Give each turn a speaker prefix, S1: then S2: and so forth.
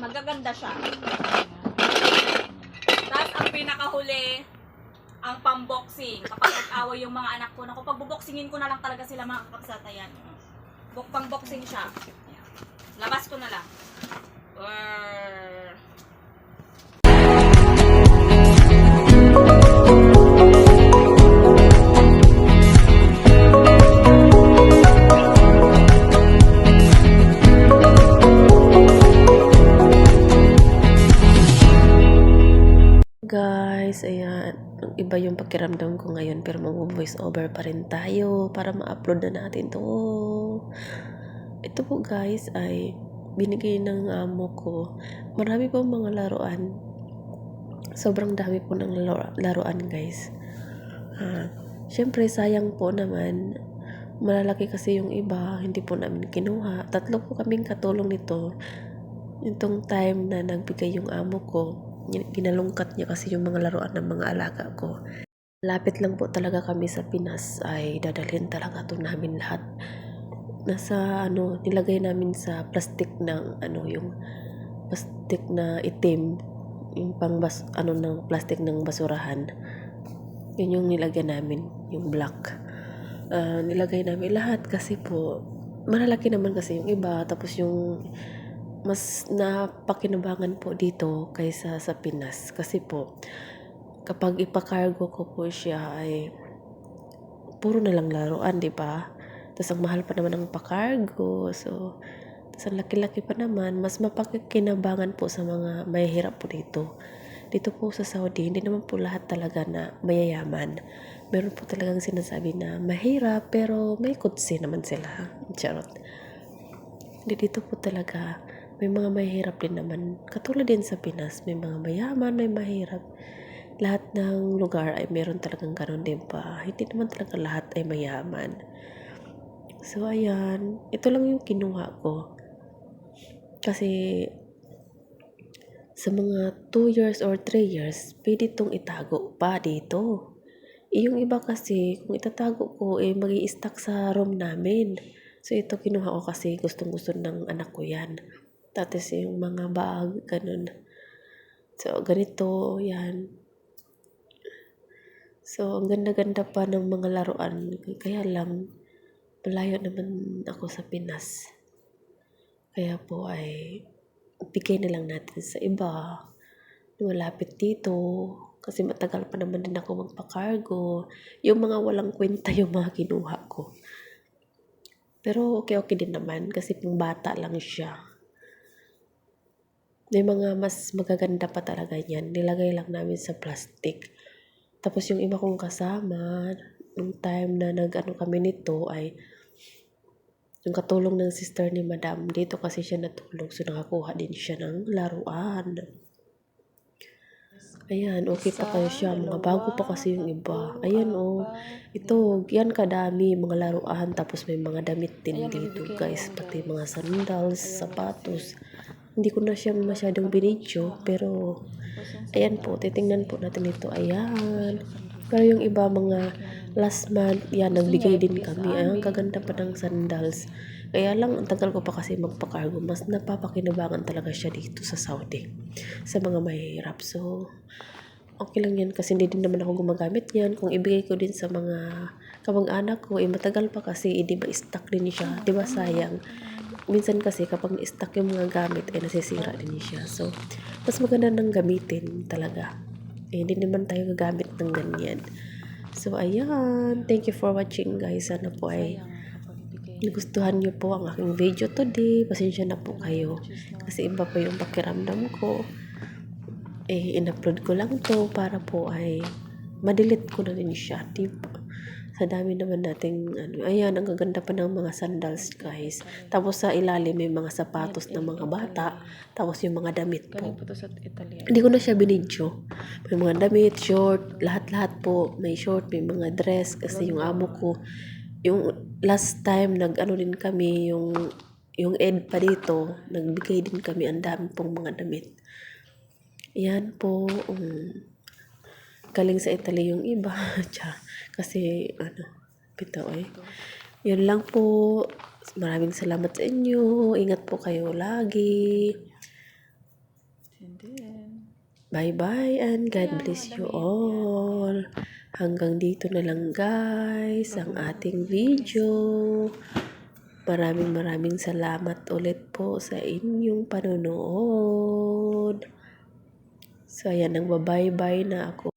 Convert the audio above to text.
S1: Magaganda siya. Tapos ang pinakahuli, ang pamboxing. Kapag nag-away yung mga anak ko, naku, pagbuboxingin ko na lang talaga sila mga kapagsatayan. Buk pang-boxing siya. Ayan. Labas ko na lang. Or...
S2: Ayan. Iba yung pakiramdam ko ngayon pero mag-voice over pa rin tayo para ma-upload na natin to. Ito po guys ay binigay ng amo ko. Marami po mga laruan. Sobrang dami po ng laruan guys. Ah, Siyempre sayang po naman. Malalaki kasi yung iba, hindi po namin kinuha. Tatlo po kaming katulong nito. Itong time na nagbigay yung amo ko, ginalungkat niya kasi yung mga laruan ng mga alaga ko. Lapit lang po talaga kami sa Pinas ay dadalhin talaga to namin lahat. Nasa ano, nilagay namin sa plastic ng ano yung plastic na itim, yung pang bas, ano ng plastic ng basurahan. Yun yung nilagay namin, yung black. Ah, nilagay namin lahat kasi po malalaki naman kasi yung iba tapos yung mas napakinabangan po dito kaysa sa Pinas kasi po kapag ipakargo ko po siya ay puro na lang laruan, di ba? Tapos ang mahal pa naman ng pakargo. So, tapos ang laki-laki pa naman, mas mapakikinabangan po sa mga mahihirap po dito. Dito po sa Saudi, hindi naman po lahat talaga na mayayaman. Meron po talagang sinasabi na mahirap pero may kutsi naman sila. Charot. Hindi dito po talaga may mga mahirap din naman. Katulad din sa Pinas, may mga mayaman, may mahirap. Lahat ng lugar ay meron talagang ganun din pa. Hindi naman talaga lahat ay mayaman. So, ayan. Ito lang yung kinuha ko. Kasi, sa mga 2 years or 3 years, pwede itong itago pa dito. Eh, yung iba kasi, kung itatago ko, eh, mag stuck sa room namin. So, ito kinuha ko kasi gustong-gusto ng anak ko yan. Tapos yung mga bag, ganun. So, ganito, yan. So, ang ganda-ganda pa ng mga laruan. Kaya lang, malayo naman ako sa Pinas. Kaya po ay, bigay na lang natin sa iba. na Malapit dito. Kasi matagal pa naman din ako magpakargo. Yung mga walang kwenta yung mga kinuha ko. Pero okay-okay din naman kasi pang bata lang siya. May mga mas magaganda pa talaga yan. Nilagay lang namin sa plastic. Tapos yung iba kong kasama, nung time na nag-ano kami nito ay yung katulong ng sister ni madam. Dito kasi siya natulog. So nakakuha din siya ng laruan. Ayan, okay pa kayo siya. Mga bago pa kasi yung iba. Ayan oh. Ito, yan kadami mga laruan. Tapos may mga damit din dito guys. Pati mga sandals, sapatos. Hindi ko na siya masyadong binidyo. Pero, ayan po. Titingnan po natin ito. Ayan. Pero yung iba mga last month, yan, nagbigay din kami. Ay, ang gaganda pa ng sandals. Kaya lang, ang tagal ko pa kasi magpakargo. Mas napapakinabangan talaga siya dito sa Saudi. Sa mga mahirap. So, okay lang yan kasi hindi din naman ako gumagamit yan. Kung ibigay ko din sa mga kamag-anak ko, eh matagal pa kasi, eh, ma-stuck din siya. Di ba sayang? Minsan kasi kapag na-stuck yung mga gamit, eh nasisira din siya. So, mas maganda nang gamitin talaga. Eh, hindi naman tayo gagamit ng ganyan. So, ayan. Thank you for watching guys. Sana po ay nagustuhan niyo po ang aking video today. Pasensya na po kayo. Kasi iba pa yung pakiramdam ko. Eh, in-upload ko lang to para po ay madelete ko na rin siya. Diba? Sa dami naman nating ano, ayan, ang gaganda pa ng mga sandals, guys. Tapos sa ilalim may mga sapatos ng mga bata. Tapos yung mga damit po. Hindi ko na siya binidyo. May mga damit, short, lahat-lahat po. May short, may mga dress. Kasi yung amo ko, yung last time nag-ano din kami, yung, yung ed pa dito, nagbigay din kami ang dami pong mga damit. Yan po. Um, galing sa Italy yung iba. Kasi, ano, bitaw eh. Yun lang po. Maraming salamat sa inyo. Ingat po kayo lagi. Bye-bye and God bless you all. Hanggang dito na lang guys ang ating video. Maraming maraming salamat ulit po sa inyong panonood. So ayan, nagba-bye-bye na ako.